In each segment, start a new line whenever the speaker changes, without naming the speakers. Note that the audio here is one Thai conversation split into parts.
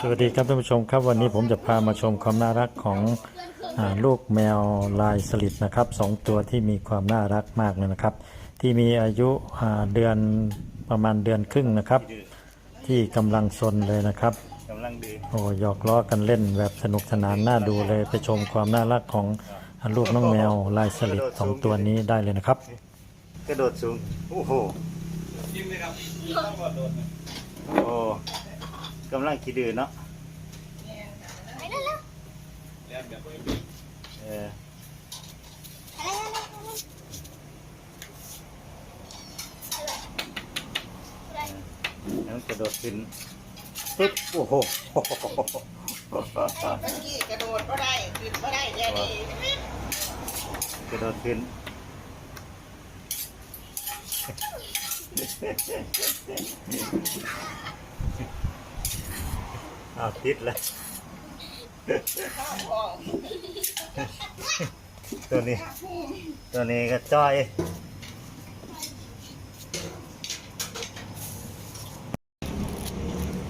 สวัสดีครับท่านผู้ชมครับวันนี้ผมจะพามาชมความน่ารักของอลูกแมวลายสลิดนะครับสองตัวที่มีความน่ารักมากเลยนะครับ ที่มีอายุาเดือนประมาณเดือนครึ่งนะครับ ที่กำลังซนเลยนะครับโอ้หยอกล้อกันเล่นแบบสนุกสนานน่าดูเลยไปชมความน่ารักของลูกน้องแมวลายสลิดสองตัวนี้ได้เลยนะครับ
กระโดดสูงโอ้โห
ยิ้มเลยครับ
โอ้ กำลังขี้ดื้อเนาะ
ไปนั่นแล้ว
แล้วแบบ
เออ
อะไรอะไรอะไร
แล้วกระโดดขึ้นปึ๊บโอ้โห
เมื่อกี้กระโดดก็ได้ขึ้นก็ได้เดี๋ยวนี้
กระโดดขึ้น อ้าวติดแล้ว ตัวนี้ ตัวนี้ก็จ้อย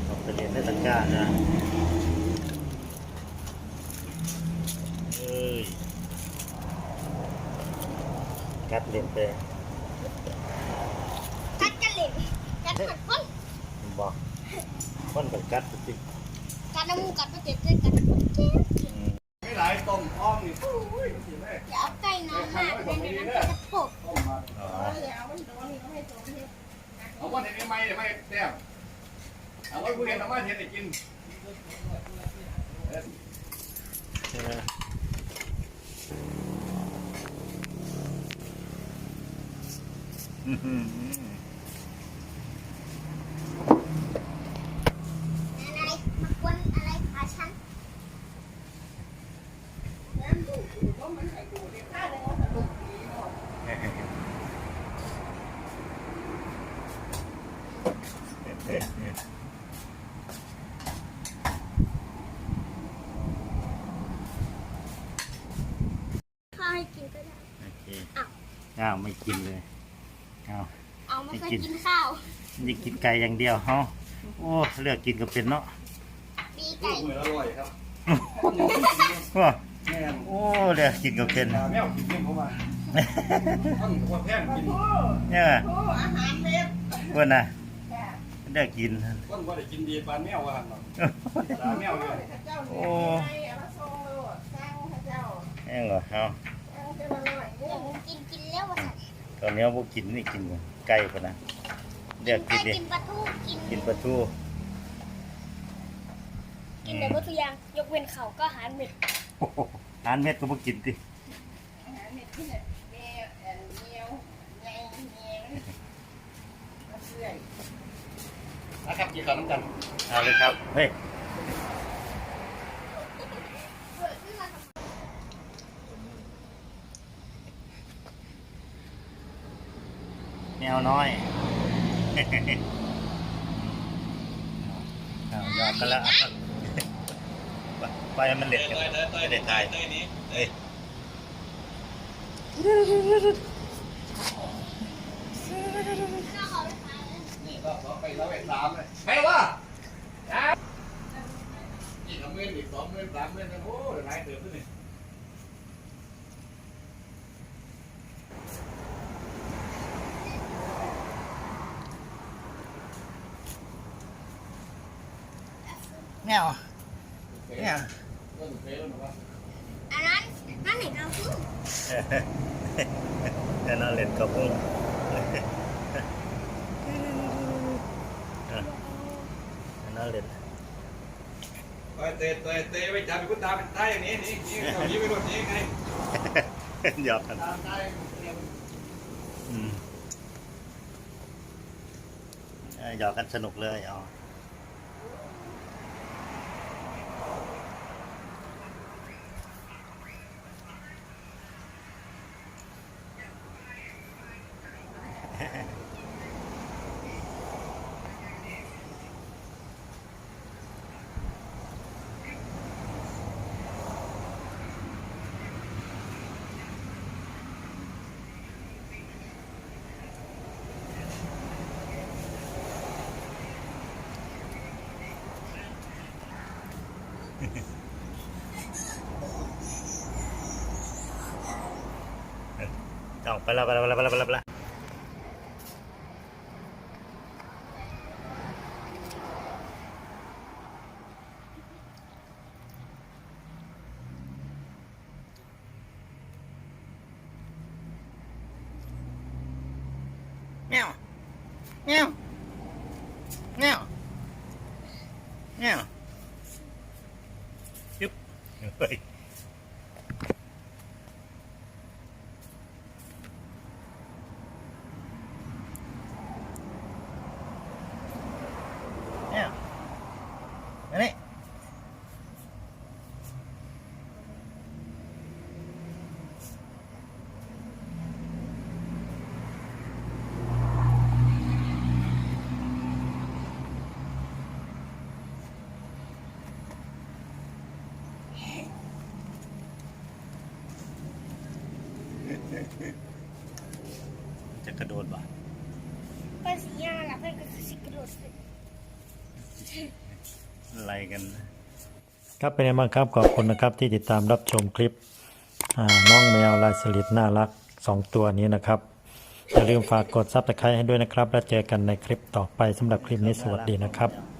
ออกไปเรียนในตะกร้านะเอ้ยกัดเรียนไป
กัดกันเลยกัดกัดคน
บอกคนกับกัดสิ
กัดน้ำมูกกัดไปเจ็บเลยกัดเจ็บ
ไม่หลายต้มอ้อมนี่โอ้ยสิแม่
อย่าเอาใกล้น้ำมากเป็นนน้ำจะโผล่
มา
อ๋อ
เอาว่าเห็นไหมไม่แต้มเอาว่าผู้เห็นเอาว่าเห็นได้กิน
ใช่ไหมอื้อหือ
อะไรมากวนอะไรขาฉัน ข้าวให้กินก็ได้
โอเค
อ้าว
อ้าวไม่กินเลยอ้าว
เอาไม่เคย
ไม่กิน
กินข้าว
นี่กินไก่อย่างเดียวเฮาโอ้เลือกกินก็เป็นเนาะ
มี
ลู
ไก่
กมืออร่อยครับ
ว้า
แม่
โอ้เลือกกินก็เป็น
แมวกินเมี่ยงเข้ามาต้องว่าแพงกิน
เนี่ย
โอ้อาหารเม็ด
ว่าน่ะเลือกกิน
ต้นว่าได้กินดีปานแมวว่าหั่นเนาะตาแมวเลย
ข้าเจ้าเนี่ยให้เอามาส่งเลยสร้างข้าเจ้า
แห้งเหรอเฮา
สร้างเจ้าละหน่อย
เดี๋ยวหนูกินกินแล้ววะ
ตอนนี้พวกกินนี่กินไก่ปะนะเลือกกิ
ไก่
นดิ
กินปลาทูกิน
กินปลาทู
กินแต่วัตถุกอยางยกเว้นเขาก็อาหารเม็ด
โอ้โหทานเม็ดก็บ่กินดิ
อาหารเม็ดที่เนี่ยแมวแอนเมียวไงเมียวมาเสื่อย
นะครับกินข้าวน้ำกัน
เอาเลยครับเฮ้ย วน้อยเอายอมกันแล้วไปมันเล็ดกันไม่ได้ถ่ายเอ้ย
นี่ก็ไปแล้วไปสามเลยใครวะนี่สองหมื่นอีกสองหมื่นสามหมื่นโอ้หลายเติบด้วยนี่
แมว แมว
ต้นเฟรนหรือว่า
อันนั้นนั่นไหนเราพูด
แต่น่าเล่นกับพุ้งน่าเล่น
เตะเตะเตะไปจับไปคุณตาเป็นท้ายอย่างนี้นี่นี่เอายิ้มไปรถนี้ไง
หยอกกัน
ตามท้าย
อืมเอ้ยหยอกกันสนุกเลยอ๋อ ต้องไปละไปละไปละไปละไปละไปละเงี้ยวเงี้ยวเงี้ยวเงี้ยวยุบเฮ้ยเนี่ยมานี่ จะกระโดดบ่ะ
ไปสียางแล้วไปก็สิกระโดดเลย
อะไรกันนะ
ครับเป็นไงบ้างครับขอบคุณนะครับที่ติดตามรับชมคลิปอ่าน้องแมวลายสลิดน่ารัก 2 ตัวนี้นะครับ อย่าลืมฝากกดซับสไครต์ให้ด้วยนะครับ แล้วเจอกันในคลิปต่อไปสำหรับคลิปนี้สวัสดีนะครับ